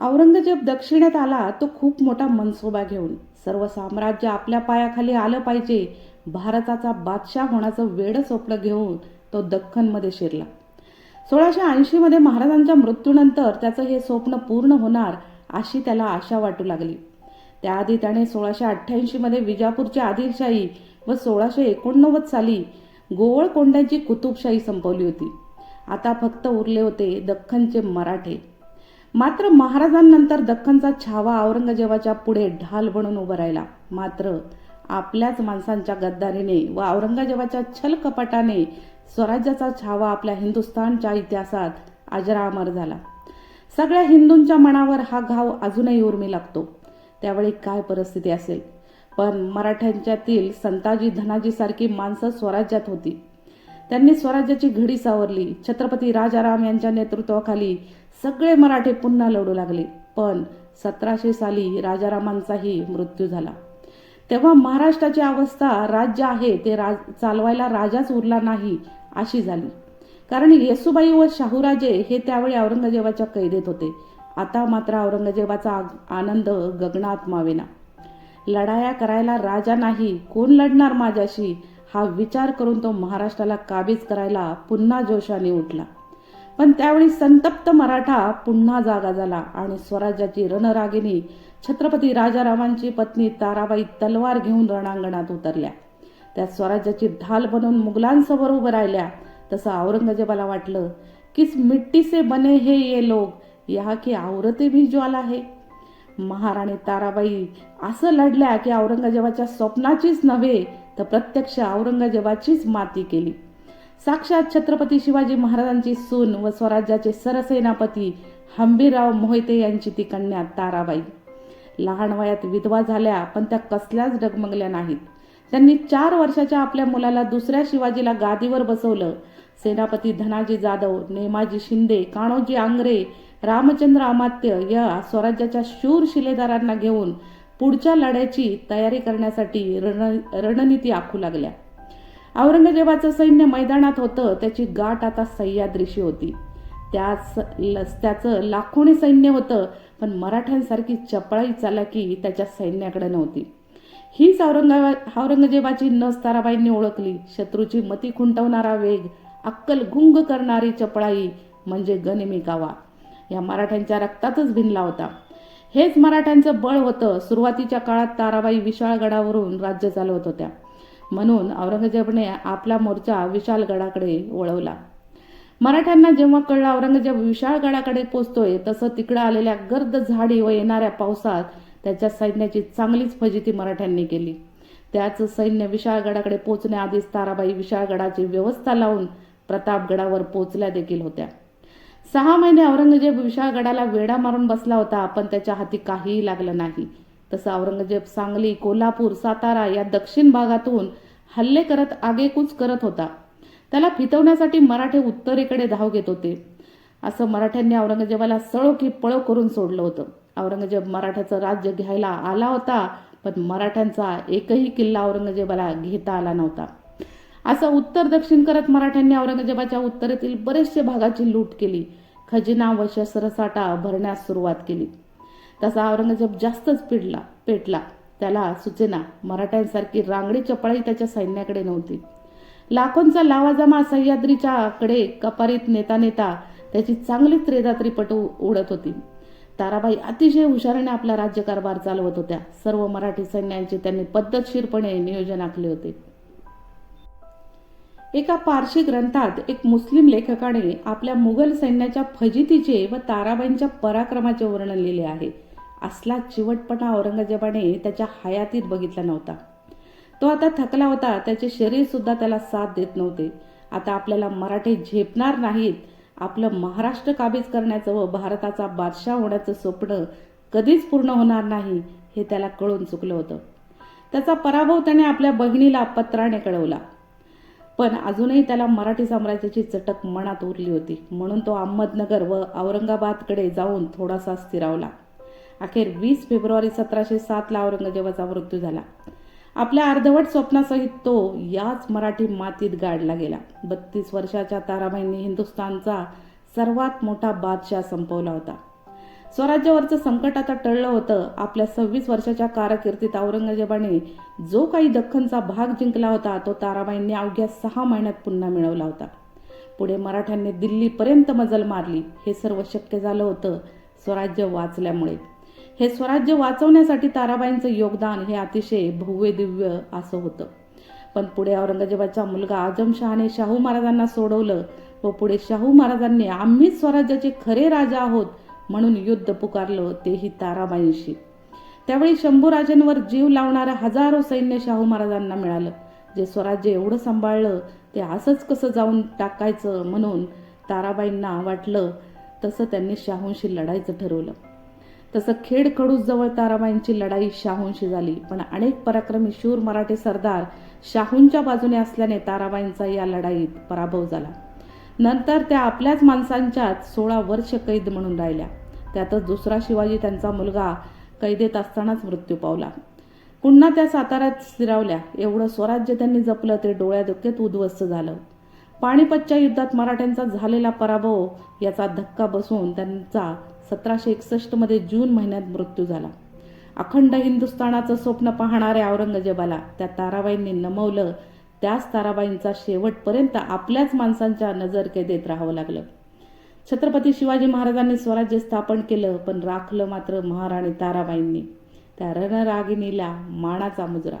औरंगजेब दक्षिणेत आला तो खूप मोठा मनसोबा घेऊन. सर्व साम्राज्य आपल्या पायाखाली आलं पाहिजे. भारताचा बादशाह होण्याचं वेड स्वप्न घेऊन तो दख्खनमध्ये शिरला. सोळाशे ऐंशीमध्ये महाराजांच्या मृत्यूनंतर त्याचं हे स्वप्न पूर्ण होणार अशी त्याला आशा वाटू लागली. त्याआधी त्याने सोळाशे अठ्ठ्याऐंशीमध्ये विजापूरची आदिलशाही व सोळाशे एकोणनव्वद साली गोवळकोंड्याची कुतुबशाही संपवली होती. आता फक्त उरले होते दख्खनचे मराठे. मात्र महाराजांनंतर दख्खनचा छावा औरंगजेबाच्या पुढे ढाल बनून उभा राहिला. मात्र आपल्याच माणसांच्या गद्दारीने व औरंगजेबाच्या छलकपटाने स्वराज्याचा छावा आपल्या हिंदुस्थानच्या इतिहासात अजरामर झाला. सगळ्या हिंदूंच्या मनावर हा घाव अजूनही उर्मी लागतो. त्यावेळी काय परिस्थिती असेल? पण मराठ्यांच्यातील संताजी धनाजी सारखी माणसं स्वराज्यात होती. त्यांनी स्वराज्याची घडी सावरली. छत्रपती राजाराम यांच्या नेतृत्वाखाली सगळे मराठे पुन्हा लढू लागले. पण सतराशे साली राजारामांचाही मृत्यू झाला. तेव्हा महाराष्ट्राची अवस्था राज्य आहे ते राज चालवायला राजाच उरला नाही अशी झाली. कारण येसुबाई व शाहूराजे हे त्यावेळी औरंगजेबाच्या कैदेत होते. आता मात्र औरंगजेबाचा आनंद गगनात मावेना. लढाया करायला राजा नाही कोण लढणार माझ्याशी? हा विचार करून तो महाराष्ट्राला काबीज करायला पुन्हा जोशाने उठला. पण त्यावेळी संतप्त मराठा पुन्हा जागा झाला आणि स्वराज्याची रणरागिनी छत्रपती राजारामांची पत्नी ताराबाई तलवार घेऊन रणांगणात उतरल्या. त्या स्वराज्याची ढाल बनून मुघलांसमोर उभं राहिल्या. तसं औरंगजेबाला वाटलं की मिट्टी से बने हे ये लोग? या की आवरते भी ज्वाला आहे महाराणी ताराबाई असं लढल्या की औरंगजेबाच्या स्वप्नाचीच नव्हे तर प्रत्यक्ष औरंगजेबाचीच माती केली. साक्षात छत्रपती शिवाजी महाराजांची सून व स्वराज्याचे सरसेनापती हंबीरराव मोहिते यांची ती कन्या ताराबाई. लहान वयात विधवा झाल्या पण त्या कसल्याच डगमगल्या नाहीत. त्यांनी चार वर्षाच्या आपल्या मुलाला दुसऱ्या शिवाजीला गादीवर बसवलं. सेनापती धनाजी जाधव नेमाजी शिंदे काणोजी आंग्रे रामचंद्र अमात्य या स्वराज्याच्या शूर शिलेदारांना घेऊन पुढच्या लढ्याची तयारी करण्यासाठी रण रणनीती आखू लागल्या. औरंगजेबाचं सैन्य मैदानात होतं त्याची गाठ आता सह्याद्रीशी होती. त्याच ल- त्याचं लाखोणी सैन्य होतं पण मराठ्यांसारखी चपळाई चालाकी त्याच्या सैन्याकडे नव्हती. हीच औरंगाबाद औरंगजेबाची नस ताराबाईंनी ओळखली. शत्रूची मती खुंटवणारा वेग अक्कल गुंग करणारी चपळाई म्हणजे गनिमी कावा. या मराठ्यांच्या रक्तातच भिनला होता. हेच मराठ्यांचं बळ होतं. सुरुवातीच्या काळात ताराबाई विशाळगडावरून राज्य चालवत होत्या. म्हणून औरंगजेबने आपला मोर्चा विशाळगडाकडे वळवला. मराठ्यांना जेव्हा कळलं औरंगजेब विशाळगडाकडे पोचतोय तसं तिकडं आलेल्या गर्द झाडी व येणाऱ्या पावसात त्याच्या सैन्याची चांगलीच फजिती मराठ्यांनी केली. त्याच सैन्य विशाळगडाकडे पोचण्याआधीच ताराबाई विशाळगडाची व्यवस्था लावून प्रतापगडावर पोचल्या देखील होत्या. सहा महिने औरंगजेब विशाळगडाला वेढा मारून बसला होता पण त्याच्या हाती काहीही लागलं नाही. तसं औरंगजेब सांगली कोल्हापूर सातारा या दक्षिण भागातून हल्ले करत आगेकूच करत होता. त्याला फितवण्यासाठी मराठे उत्तरेकडे धाव घेत होते. असं मराठ्यांनी औरंगजेबाला सळो की पळो करून सोडलं होतं. औरंगजेब मराठ्याचं राज्य घ्यायला आला होता पण मराठ्यांचा एकही किल्ला औरंगजेबाला घेता आला नव्हता. असं उत्तर दक्षिण करत मराठ्यांनी औरंगजेबाच्या उत्तरेतील बरेचसे भागाची लूट केली. खजिना व शस्त्रसाठा भरण्यास सुरुवात केली. तसा औरंगजेब जास्तच पिडला पेटला. त्याला सुचेना मराठ्यांसारखी रांगडी चपळाई त्याच्या सैन्याकडे नव्हती. लाखोंचा लावाजमा सह्याद्रीच्या कडे कपारीत नेता नेता त्याची चांगलीच त्रेदात्रीपटू उडत होती. ताराबाई अतिशय हुशारीने आपला राज्यकारभार चालवत होत्या. सर्व मराठी सैन्यांचे त्यांनी पद्धतशीरपणे नियोजन आखले होते. एका पारशी ग्रंथात एक मुस्लिम लेखकाने आपल्या मुघल सैन्याच्या फजितीचे व ताराबाईंच्या पराक्रमाचे वर्णन लिहिले आहे. असला चिवटपणा औरंगजेबाने त्याच्या हयातीत बघितला नव्हता. तो आता थकला होता त्याचे शरीर सुद्धा त्याला साथ देत नव्हते. आता आपल्याला मराठे झेपणार नाहीत. आपलं महाराष्ट्र काबीज करण्याचं व भारताचा बादशाह होण्याचं स्वप्न कधीच पूर्ण होणार नाही हे त्याला कळून चुकलं होतं. त्याचा पराभव त्याने आपल्या बहिणीला पत्राने कळवला. पण अजूनही त्याला मराठी साम्राज्याची चटक मनात उरली होती. म्हणून तो अहमदनगर व औरंगाबादकडे जाऊन थोडासा स्थिरावला. अखेर वीस फेब्रुवारी सतराशे सातला औरंगजेबाचा मृत्यू झाला. आपल्या अर्धवट स्वप्नासहित तो याच मराठी मातीत गाडला गेला. बत्तीस वर्षाच्या ताराबाईंनी हिंदुस्थानचा सर्वात मोठा बादशाह संपवला होता. स्वराज्यावरचं संकट आता टळलं होतं. आपल्या सव्वीस वर्षाच्या कारकिर्दीत औरंगजेबाने जो काही दख्खनचा भाग जिंकला होता तो ताराबाईंनी अवघ्या सहा महिन्यात पुन्हा मिळवला होता. पुढे मराठ्यांनी दिल्लीपर्यंत मजल मारली. हे सर्व शक्य झालं होतं स्वराज्य वाचल्यामुळे. हे स्वराज्य वाचवण्यासाठी ताराबाईंचं योगदान हे अतिशय भव्य दिव्य असं होतं. पण पुढे औरंगजेबाचा मुलगा आजमशहाने शाहू महाराजांना सोडवलं व पुढे शाहू महाराजांनी आम्हीच स्वराज्याचे खरे राजा आहोत म्हणून युद्ध पुकारलं तेही ताराबाईंशी. त्यावेळी शंभूराजांवर जीव लावणारं हजारो सैन्य शाहू महाराजांना मिळालं. जे स्वराज्य एवढं सांभाळलं ते असंच कसं जाऊन टाकायचं म्हणून ताराबाईंना वाटलं तसं त्यांनी शाहूंशी लढायचं ठरवलं. तसं खेड खडूसजवळ ताराबाईंची लढाई शाहूंशी झाली पण अनेक पराक्रमी शूर मराठी सरदार शाहूंच्या बाजूने असल्याने ताराबाईंचा या लढाईत पराभव झाला. नंतर त्या आपल्याच माणसांच्यात सोळा वर्ष कैद म्हणून राहिल्या. त्यातच दुसरा शिवाजी त्यांचा मुलगा कैदेत असतानाच मृत्यू पावला. पुन्हा त्या साताऱ्यात स्थिरावल्या. एवढं स्वराज्य त्यांनी जपलं ते डोळ्यादुख्यात उद्ध्वस्त झालं. पाणीपतच्या युद्धात मराठ्यांचा झालेला पराभव याचा धक्का बसून त्यांचा सतराशे एकसष्टमध्ये जून महिन्यात मृत्यू झाला. अखंड हिंदुस्थानाचं स्वप्न पाहणाऱ्या औरंगजेबाला त्या ताराबाईंनी नमवलं. त्याच ताराबाईंचा शेवटपर्यंत आपल्याच माणसांच्या नजरकेदेत राहावं लागलं. छत्रपती शिवाजी महाराजांनी स्वराज्य स्थापन केलं पण राखलं मात्र महाराणी ताराबाईंनी. त्या रणरागिणीला मानाचा मुजरा.